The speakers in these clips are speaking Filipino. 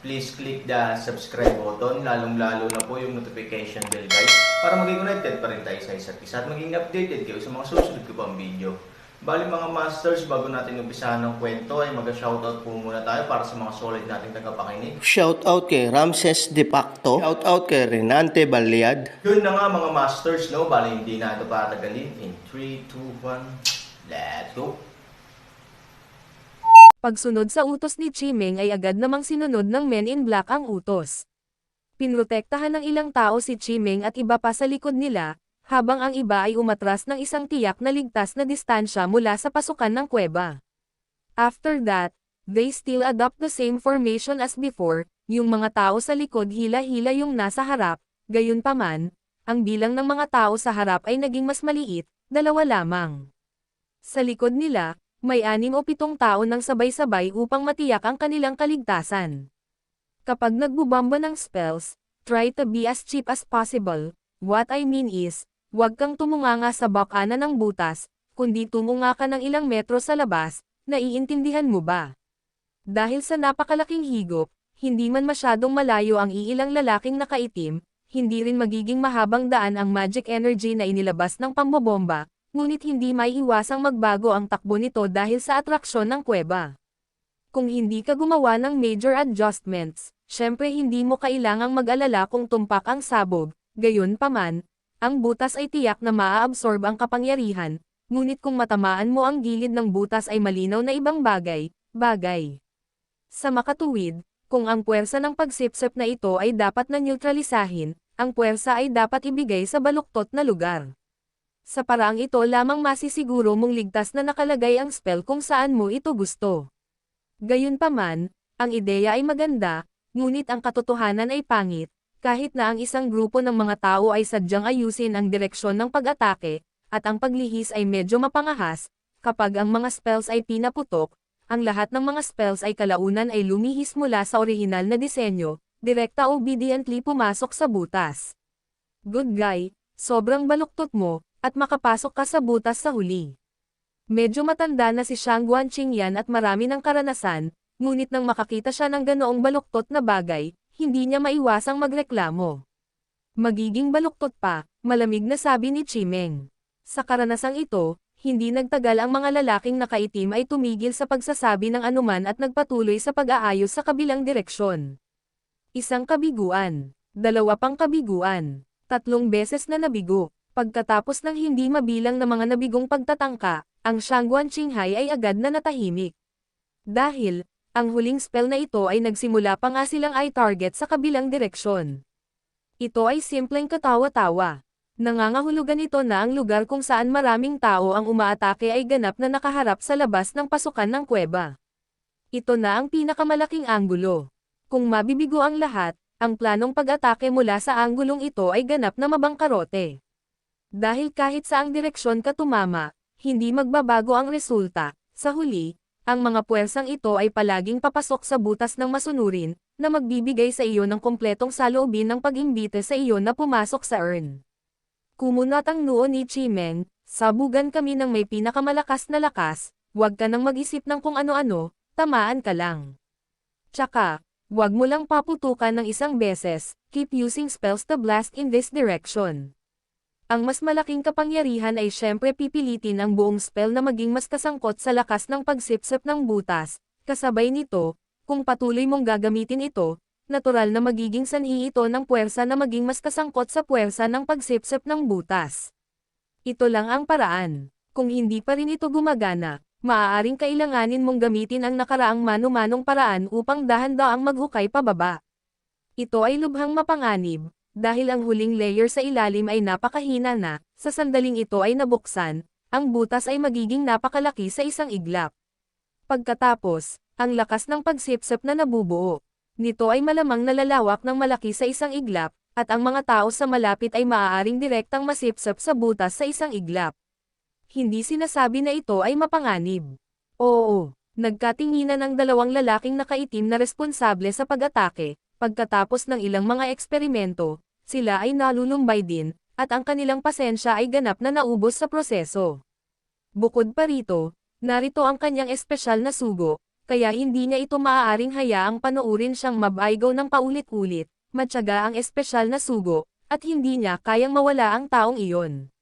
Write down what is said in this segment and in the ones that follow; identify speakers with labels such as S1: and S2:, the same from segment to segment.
S1: please click the subscribe button, lalong-lalo na po yung notification bell guys, para maging connected pa rin tayo sa isa't isa at maging updated kayo sa mga susunod ko pang video. Bali mga masters, bago natin umpisahan ng kwento ay mag-shoutout po muna tayo para sa mga solid nating tagapakinig.
S2: Shoutout kay Ramses De Facto. Shoutout kay Renante Baliad.
S1: Yun na nga mga masters, no? Bali hindi na ito patagalin. In 3, 2, 1, let's go!
S3: Pagsunod sa utos ni Chimeng ay agad namang sinunod ng Men in Black ang utos. Pinrotektahan ng ilang tao si Chimeng at iba pa sa likod nila, habang ang iba ay umatras ng isang tiyak na ligtas na distansya mula sa pasukan ng kuweba. After that, they still adopt the same formation as before, yung mga tao sa likod hila-hila yung nasa harap, gayunpaman, ang bilang ng mga tao sa harap ay naging mas maliit, dalawa lamang. Sa likod nila, may anim o pitong tao nang sabay-sabay upang matiyak ang kanilang kaligtasan. Kapag nagbubamba ng spells, try to be as cheap as possible. What I mean is, huwag kang tumunganga sa bakana ng butas, kundi tumunga ka ng ilang metro sa labas, naiintindihan mo ba? Dahil sa napakalaking higop, hindi man masyadong malayo ang iilang lalaking nakaitim, hindi rin magiging mahabang daan ang magic energy na inilabas ng pambobomba, ngunit hindi may iwasang magbago ang takbo nito dahil sa atraksyon ng kuweba. Kung hindi ka gumawa ng major adjustments, syempre hindi mo kailangang mag-alala kung tumpak ang sabog, gayon paman, ang butas ay tiyak na maa-absorb ang kapangyarihan, ngunit kung matamaan mo ang gilid ng butas ay malinaw na ibang bagay, bagay. Sa makatuwid, kung ang puwersa ng pagsipsip na ito ay dapat na neutralisahin, ang puwersa ay dapat ibigay sa baluktot na lugar. Sa paraang ito lamang masisiguro mong ligtas na nakalagay ang spell kung saan mo ito gusto. Gayunpaman, ang ideya ay maganda, ngunit ang katotohanan ay pangit, kahit na ang isang grupo ng mga tao ay sadyang ayusin ang direksyon ng pag-atake, at ang paglihis ay medyo mapangahas, kapag ang mga spells ay pinaputok, ang lahat ng mga spells ay kalaunan ay lumihis mula sa orihinal na disenyo, direkta obediently pumasok sa butas. Good guy, sobrang baluktot mo, at makapasok ka sa butas sa huli. Medyo matanda na si Shang Guanqing yan at marami ng karanasan, ngunit nang makakita siya ng ganoong baluktot na bagay, hindi niya maiwasang magreklamo. Magiging baluktot pa, malamig na sabi ni Chimeng. Sa karanasang ito, hindi nagtagal ang mga lalaking nakaitim ay tumigil sa pagsasabi ng anuman at nagpatuloy sa pag-aayos sa kabilang direksyon. Isang kabiguan, dalawa pang kabiguan, tatlong beses na nabigo, Pagkatapos ng hindi mabilang na mga nabigong pagtatangka, ang Shangguan Qinghai ay agad na natahimik. Dahil, ang huling spell na ito ay nagsimula pa nga silang eye target sa kabilang direksyon. Ito ay simpleng katawa-tawa. Nangangahulugan ito na ang lugar kung saan maraming tao ang umaatake ay ganap na nakaharap sa labas ng pasukan ng kuweba. Ito na ang pinakamalaking anggulo. Kung mabibigo ang lahat, ang planong pag-atake mula sa anggulong ito ay ganap na mabangkarote. Dahil kahit saang direksyon ka tumama, hindi magbabago ang resulta. Sa huli, ang mga puwersang ito ay palaging papasok sa butas ng masunurin, na magbibigay sa iyo ng kompletong saloobin ng pag-imbite sa iyo na pumasok sa urn. Kumunat ang noo ni Chimeng, sabugan kami ng may pinakamalakas na lakas, huwag ka nang mag-isip ng kung ano-ano, tamaan ka lang. Tsaka, huwag mo lang paputukan ng isang beses, keep using spells to blast in this direction. Ang mas malaking kapangyarihan ay syempre pipilitin ang buong spell na maging mas kasangkot sa lakas ng pagsipsip ng butas, kasabay nito, kung patuloy mong gagamitin ito, natural na magiging sanhi ito ng puwersa na maging mas kasangkot sa puwersa ng pagsipsip ng butas. Ito lang ang paraan. Kung hindi pa rin ito gumagana, maaaring kailanganin mong gamitin ang nakaraang mano-manong paraan upang dahan-daang maghukay pababa. Ito ay lubhang mapanganib, dahil ang huling layer sa ilalim ay napakahina na, sa sandaling ito ay nabuksan, ang butas ay magiging napakalaki sa isang iglap. Pagkatapos, ang lakas ng pagsipsip na nabubuo, nito ay malamang nalalawak ng malaki sa isang iglap, at ang mga tao sa malapit ay maaaring direktang masipsap sa butas sa isang iglap. Hindi sinasabi na ito ay mapanganib. Oo, nagkatinginan ang dalawang lalaking nakaitim na responsable sa pag-atake, pagkatapos ng ilang mga eksperimento, sila ay nalulumbay din, at ang kanilang pasensya ay ganap na naubos sa proseso. Bukod pa rito, narito ang kanyang espesyal na sugo, kaya hindi niya ito maaaring hayaang panoorin siyang mabaygaw ng paulit-ulit, matyaga ang espesyal na sugo, at hindi niya kayang mawala ang taong iyon.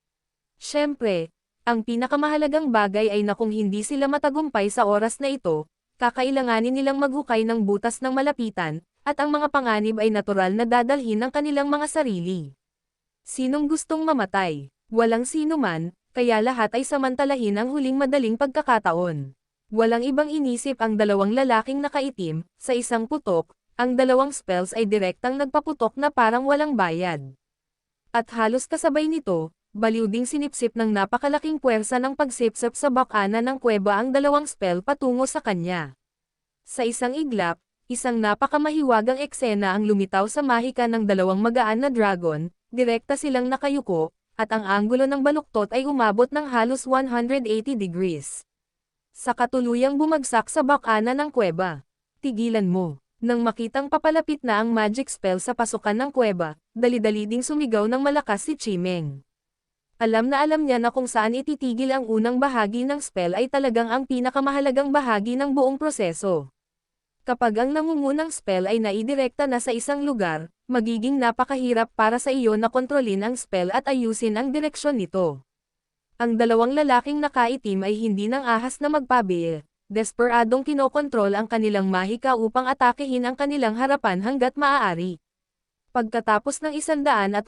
S3: Siyempre, ang pinakamahalagang bagay ay na kung hindi sila matagumpay sa oras na ito, kakailanganin nilang maghukay ng butas ng malapitan, at ang mga panganib ay natural na dadalhin ng kanilang mga sarili. Sinong gustong mamatay? Walang sino man, kaya lahat ay samantalahin ang huling madaling pagkakataon. Walang ibang inisip ang dalawang lalaking nakaitim, sa isang putok, ang dalawang spells ay direktang nagpaputok na parang walang bayad. At halos kasabay nito, baliw ding sinipsip ng napakalaking puwersa ng pagsipsip sa bakana ng kuweba ang dalawang spell patungo sa kanya. Sa isang iglap, isang napakamahiwagang eksena ang lumitaw sa mahika ng dalawang magaan na dragon, direkta silang nakayuko, at ang anggulo ng baluktot ay umabot ng halos 180 degrees. Sa katuluyang bumagsak sa bakana ng kuweba. Tigilan mo. Nang makitang papalapit na ang magic spell sa pasukan ng kuweba, dali-dali ding sumigaw ng malakas si Chimeng. Alam na alam niya na kung saan ititigil ang unang bahagi ng spell ay talagang ang pinakamahalagang bahagi ng buong proseso. Kapag ang nangungunang spell ay naidirekta na sa isang lugar, magiging napakahirap para sa iyo na kontrolin ang spell at ayusin ang direksyon nito. Ang dalawang lalaking nakaitim ay hindi nang ahas na magpabil. Desperadong kinokontrol ang kanilang mahika upang atakehin ang kanilang harapan hanggat maaari. Pagkatapos ng 180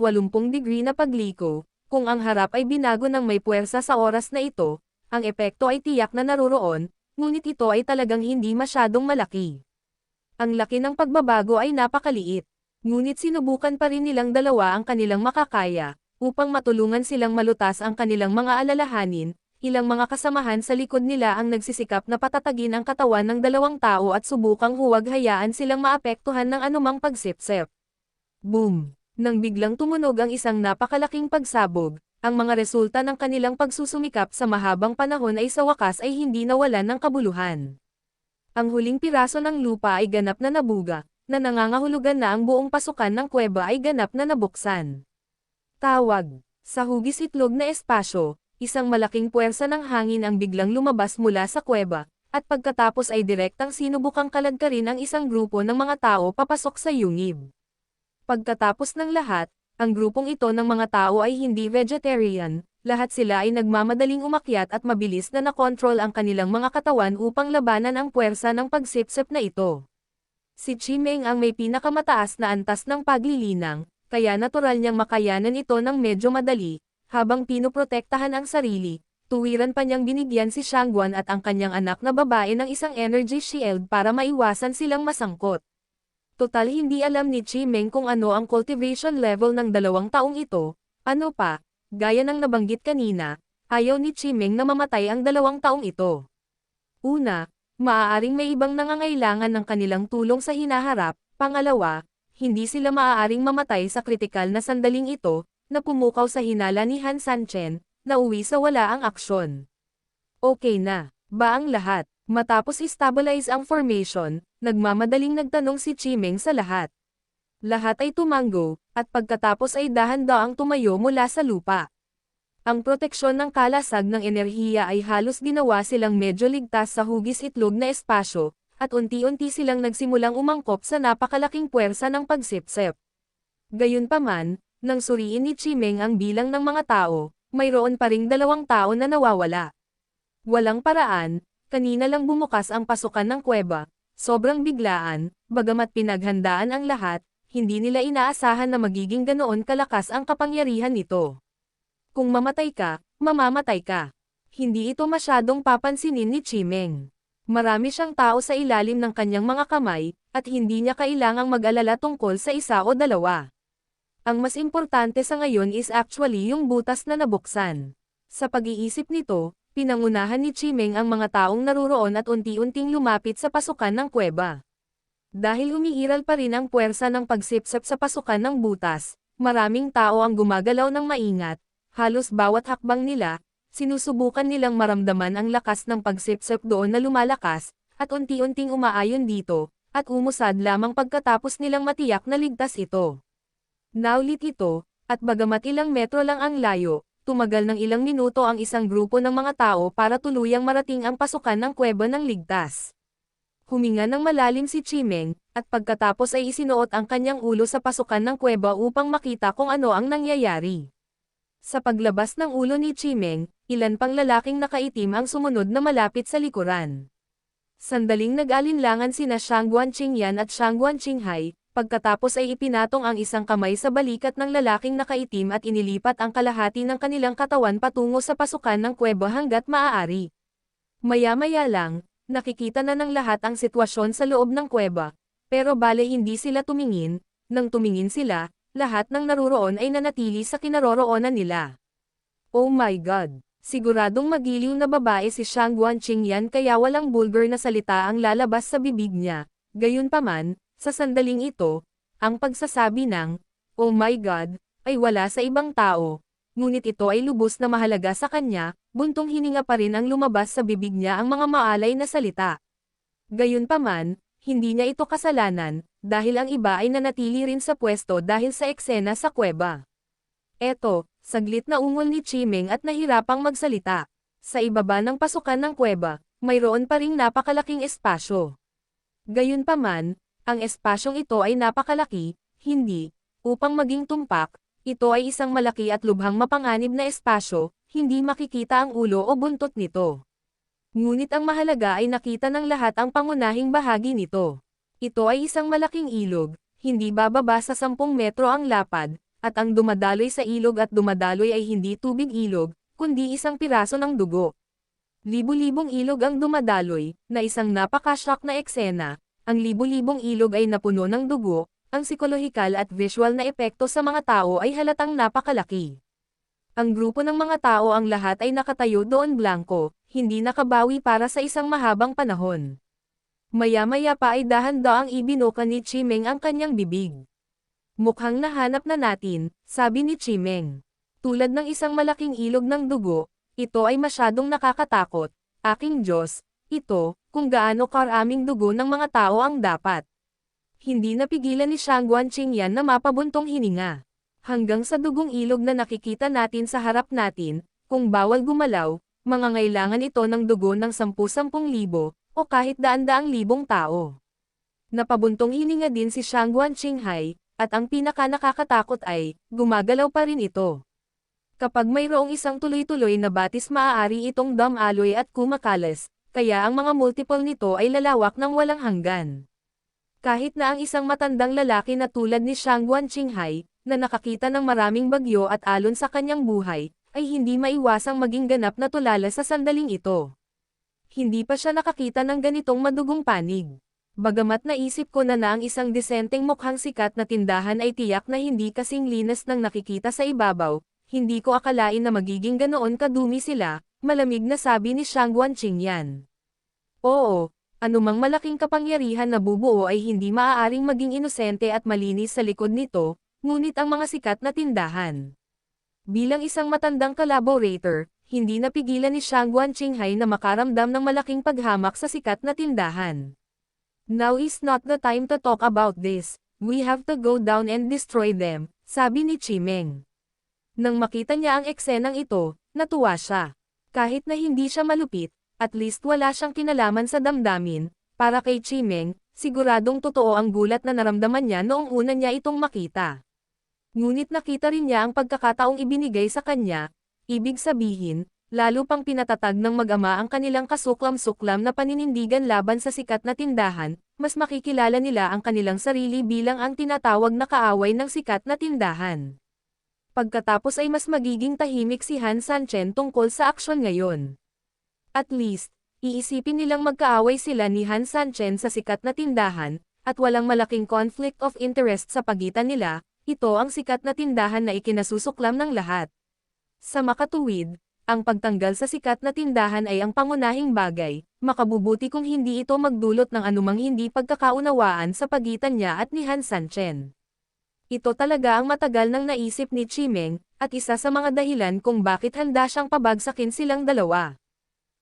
S3: degree na pagliko, kung ang harap ay binago ng may puwersa sa oras na ito, ang epekto ay tiyak na naroroon, ngunit ito ay talagang hindi masyadong malaki. Ang laki ng pagbabago ay napakaliit, ngunit sinubukan pa rin nilang dalawa ang kanilang makakaya, upang matulungan silang malutas ang kanilang mga alalahanin, ilang mga kasamahan sa likod nila ang nagsisikap na patatagin ang katawan ng dalawang tao at subukang huwag hayaan silang maapektuhan ng anumang pagsipsip. Boom! Nang biglang tumunog ang isang napakalaking pagsabog, ang mga resulta ng kanilang pagsusumikap sa mahabang panahon ay sa wakas ay hindi nawalan ng kabuluhan. Ang huling piraso ng lupa ay ganap na nabuga, na nangangahulugan na ang buong pasukan ng kuweba ay ganap na nabuksan. Tawag. Sa hugis itlog na espasyo, isang malaking puwersa ng hangin ang biglang lumabas mula sa kuweba, at pagkatapos ay direktang sinubukang kalagkarin ang isang grupo ng mga tao papasok sa yungib. Pagkatapos ng lahat, ang grupong ito ng mga tao ay hindi vegetarian, lahat sila ay nagmamadaling umakyat at mabilis na nakontrol ang kanilang mga katawan upang labanan ang puwersa ng pagsipsip na ito. Si Chimeng ang may pinakamataas na antas ng paglilinang, kaya natural niyang makayanan ito ng medyo madali, habang pinoprotektahan ang sarili, tuwiran pa niyang binigyan si Shangguan at ang kanyang anak na babae ng isang energy shield para maiwasan silang masangkot. Total hindi alam ni Chi Meng kung ano ang cultivation level ng dalawang taong ito, ano pa, gaya ng nabanggit kanina, ayaw ni Chi Meng na mamatay ang dalawang taong ito. Una, maaaring may ibang nangangailangan ng kanilang tulong sa hinaharap, pangalawa, hindi sila maaaring mamatay sa kritikal na sandaling ito, na pumukaw sa hinala ni Han Sanchen, na uwi sa wala ang aksyon. Okay na, ba ang lahat? Matapos stabilize ang formation, nagmamadaling nagtanong si Chimeng sa lahat. Lahat ay tumanggo, at pagkatapos ay dahan-daang tumayo mula sa lupa. Ang proteksyon ng kalasag ng enerhiya ay halos ginawa silang medyo ligtas sa hugis itlog na espasyo, at unti-unti silang nagsimulang umangkop sa napakalaking puwersa ng pagsipsip. Gayunpaman, nang suriin ni Chimeng ang bilang ng mga tao, mayroon pa ring dalawang tao na nawawala. Walang paraan, kanina lang bumukas ang pasukan ng kuweba, sobrang biglaan, bagamat pinaghandaan ang lahat, hindi nila inaasahan na magiging ganoon kalakas ang kapangyarihan nito. Kung mamatay ka, mamamatay ka. Hindi ito masyadong papansinin ni Chimeng. Marami siyang tao sa ilalim ng kanyang mga kamay, at hindi niya kailangang mag-alala tungkol sa isa o dalawa. Ang mas importante sa ngayon is actually yung butas na nabuksan. Sa pag-iisip nito, pinangunahan ni Chimeng ang mga taong naruroon at unti-unting lumapit sa pasukan ng kuweba. Dahil umiiral pa rin ang puwersa ng pagsipsip sa pasukan ng butas, maraming tao ang gumagalaw ng maingat, halos bawat hakbang nila, sinusubukan nilang maramdaman ang lakas ng pagsipsip doon na lumalakas, at unti-unting umaayon dito, at umusad lamang pagkatapos nilang matiyak na ligtas ito. Naulit ito, at bagamat ilang metro lang ang layo, tumagal ng ilang minuto ang isang grupo ng mga tao para tuluyang marating ang pasukan ng kuweba ng ligtas. Huminga ng malalim si Chimeng, at pagkatapos ay isinuot ang kanyang ulo sa pasukan ng kuweba upang makita kung ano ang nangyayari. Sa paglabas ng ulo ni Chimeng, ilan pang lalaking nakaitim ang sumunod na malapit sa likuran. Sandaling nag-alinlangan sina Shangguan Qingyan at Shangguan Qinghai, pagkatapos ay ipinatong ang isang kamay sa balikat ng lalaking nakaitim at inilipat ang kalahati ng kanilang katawan patungo sa pasukan ng kuweba hanggat maaari. Maya-maya lang, nakikita na ng lahat ang sitwasyon sa loob ng kuweba, pero bale hindi sila tumingin, nang tumingin sila, lahat ng naruroon ay nanatili sa kinaroroonan nila. Oh my God! Siguradong magiliw na babae si Shangguan Qingyan kaya walang bulgar na salita ang lalabas sa bibig niya. Gayunpaman, sa sandaling ito, ang pagsasabi ng, Oh my God, ay wala sa ibang tao. Ngunit ito ay lubos na mahalaga sa kanya, buntong hininga pa rin ang lumabas sa bibig niya ang mga maalay na salita. Gayunpaman, hindi niya ito kasalanan, dahil ang iba ay nanatili rin sa pwesto dahil sa eksena sa kuweba. Eto, saglit na ungol ni Chimeng at nahirapang magsalita. Sa ibaba ng pasukan ng kuweba, mayroon pa ring napakalaking espasyo. Gayunpaman, ang espasyong ito ay napakalaki, hindi, upang maging tumpak, ito ay isang malaki at lubhang mapanganib na espasyo, hindi makikita ang ulo o buntot nito. Ngunit ang mahalaga ay nakita ng lahat ang pangunahing bahagi nito. Ito ay isang malaking ilog, hindi bababa sa 10 metro ang lapad, at ang dumadaloy sa ilog at dumadaloy ay hindi tubig ilog, kundi isang piraso ng dugo. Libu-libong ilog ang dumadaloy, na isang napaka-shock na eksena, ang libu-libong ilog ay napuno ng dugo, ang psikolohikal at visual na epekto sa mga tao ay halatang napakalaki. Ang grupo ng mga tao ang lahat ay nakatayo doon blanco, hindi nakabawi para sa isang mahabang panahon. Maya-maya pa ay dahan-daang ibinuka ni Chimeng ang kanyang bibig. Mukhang nahanap na natin, sabi ni Chimeng. Tulad ng isang malaking ilog ng dugo, ito ay masyadong nakakatakot, aking Diyos, ito, kung gaano karaming dugo ng mga tao ang dapat. Hindi napigilan ni Shangguan Qingyan na mapabuntong hininga. Hanggang sa dugong ilog na nakikita natin sa harap natin, kung bawal gumalaw, mangangailangan ito ng dugo ng 10-10 libo, o kahit daan-daang libong tao. Napabuntong hininga din si Shangguan Qinghai, at ang pinaka nakakatakot ay, gumagalaw pa rin ito. Kapag mayroong isang tuloy-tuloy na batis maaari itong damaloy at kumakalas, kaya ang mga multiple nito ay lalawak ng walang hanggan. Kahit na ang isang matandang lalaki na tulad ni Shangguan Qinghai, na nakakita ng maraming bagyo at alon sa kanyang buhay, ay hindi maiwasang maging ganap na tulala sa sandaling ito. Hindi pa siya nakakita ng ganitong madugong panig. Bagamat naisip ko na na ang isang disenteng mukhang sikat na tindahan ay tiyak na hindi kasing linas ng nakikita sa ibabaw, hindi ko akalain na magiging ganoon kadumi sila, malamig na sabi ni Shangguan Qingyan. Oo, anumang malaking kapangyarihan na bubuo ay hindi maaaring maging inosente at malinis sa likod nito, ngunit ang mga sikat na tindahan. Bilang isang matandang collaborator, hindi napigilan ni Shangguan Qinghai na makaramdam ng malaking paghamak sa sikat na tindahan. Now is not the time to talk about this, we have to go down and destroy them, sabi ni Chimeng. Nang makita niya ang eksenang ito, natuwa siya. Kahit na hindi siya malupit, at least wala siyang kinalaman sa damdamin, para kay Chimeng, siguradong totoo ang gulat na naramdaman niya noong una niya itong makita. Ngunit nakita rin niya ang pagkakataong ibinigay sa kanya, ibig sabihin, lalo pang pinatatag ng mag-ama ang kanilang kasuklam-suklam na paninindigan laban sa sikat na tindahan, mas makikilala nila ang kanilang sarili bilang ang tinatawag na kaaway ng sikat na tindahan. Pagkatapos ay mas magiging tahimik si Han Sanchen tungkol sa aksyon ngayon. At least, iisipin nilang magkaaway sila ni Han Sanchen sa sikat na tindahan, at walang malaking conflict of interest sa pagitan nila, ito ang sikat na tindahan na ikinasusuklam ng lahat. Sa makatuwid, Ang pagtanggal sa sikat na tindahan ay ang pangunahing bagay, makabubuti kung hindi ito magdulot ng anumang hindi pagkakaunawaan sa pagitan niya at ni Han Sanchen. Ito talaga ang matagal nang naisip ni Chimeng, at isa sa mga dahilan kung bakit handa siyang pabagsakin silang dalawa.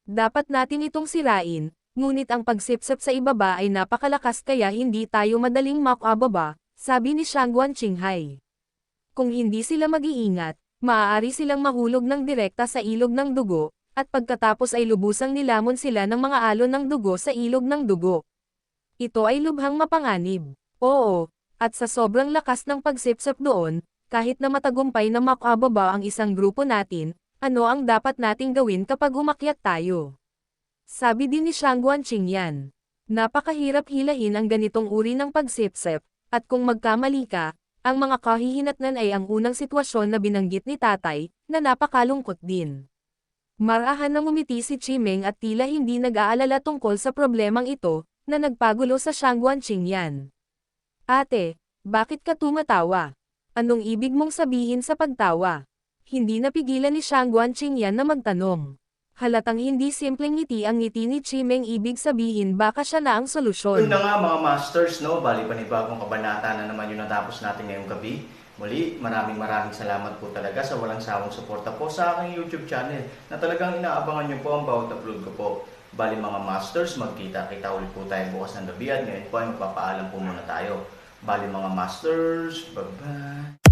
S3: Dapat natin itong sirain, ngunit ang pagsipsip sa ibaba ay napakalakas kaya hindi tayo madaling makababa, sabi ni Shangguan Qinghai. Kung hindi sila mag-iingat, maaari silang mahulog ng direkta sa ilog ng dugo, at pagkatapos ay lubusang nilamon sila ng mga alon ng dugo sa ilog ng dugo. Ito ay lubhang mapanganib. Oo, at sa sobrang lakas ng pagsipsip doon, kahit na matagumpay na makababa ang isang grupo natin, ano ang dapat nating gawin kapag umakyat tayo? Sabi din ni Shangguan Qingyan. Napakahirap hilahin ang ganitong uri ng pagsipsip, at kung magkamali ka, ang mga kahihinatnan ay ang unang sitwasyon na binanggit ni tatay, na napakalungkot din. Marahan nang umiti si Chimeng at tila hindi nag-aalala tungkol sa problemang ito, na nagpagulo sa Shangguan Qingyan. Ate, bakit ka tumatawa? Anong ibig mong sabihin sa pagtawa? Hindi napigilan ni Shangguan Qingyan na magtanong. Halatang hindi simpleng ngiti ang ngiti ni Chimeng ibig sabihin baka siya na ang solusyon.
S1: Yun na nga mga masters, no? Bali panibagong kabanata na naman yung natapos natin ngayong gabi. Muli, maraming maraming salamat po talaga sa walang sawang suporta po sa aking YouTube channel na talagang inaabangan nyo po ang bawat upload ko po. Bali mga masters, magkita-kita ulit po tayo bukas ng gabi at ngayon po ay magpapaalam po muna tayo. Bali mga masters, bye-bye!